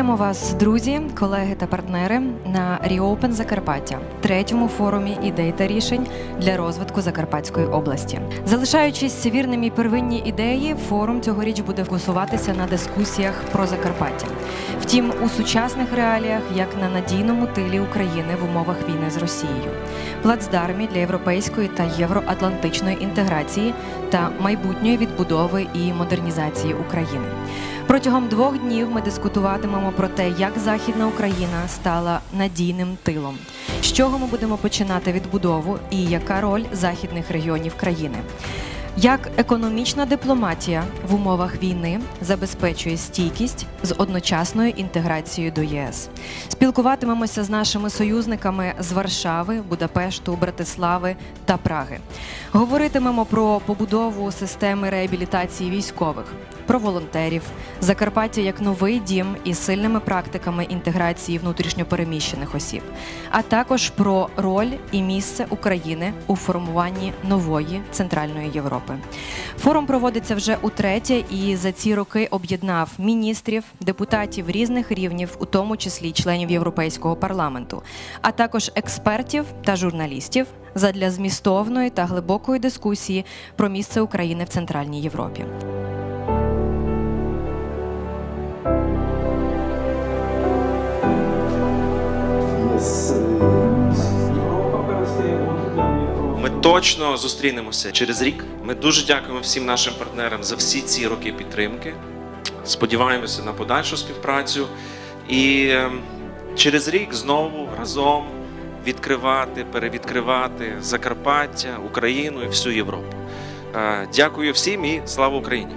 Вітаємо вас, друзі, колеги та партнери на Reopen Закарпаття, третьому форумі ідей та рішень для розвитку Закарпатської області. Залишаючись вірними первинні ідеї, форум цьогоріч буде фокусуватися на дискусіях про Закарпаття. Втім, у сучасних реаліях, як на надійному тилі України в умовах війни з Росією, плацдармі для європейської та євроатлантичної інтеграції та майбутньої відбудови і модернізації України. Протягом двох днів ми дискутуватимемо про те, як Західна Україна стала надійним тилом, з чого ми будемо починати відбудову і яка роль західних регіонів країни. Як економічна дипломатія в умовах війни забезпечує стійкість з одночасною інтеграцією до ЄС? Спілкуватимемося з нашими союзниками з Варшави, Будапешту, Братислави та Праги. Говоритимемо про побудову системи реабілітації військових, про волонтерів, Закарпаття як новий дім із сильними практиками інтеграції внутрішньопереміщених осіб, а також про роль і місце України у формуванні нової центральної Європи. Форум проводиться вже утретє і за ці роки об'єднав міністрів, депутатів різних рівнів, у тому числі членів Європейського парламенту, а також експертів та журналістів задля змістовної та глибокої дискусії про місце України в Центральній Європі. Точно зустрінемося через рік. Ми дуже дякуємо всім нашим партнерам за всі ці роки підтримки. Сподіваємося на подальшу співпрацю. І ем, через рік знову разом відкривати, перевідкривати Закарпаття, Україну і всю Європу. Е, Дякую всім і слава Україні!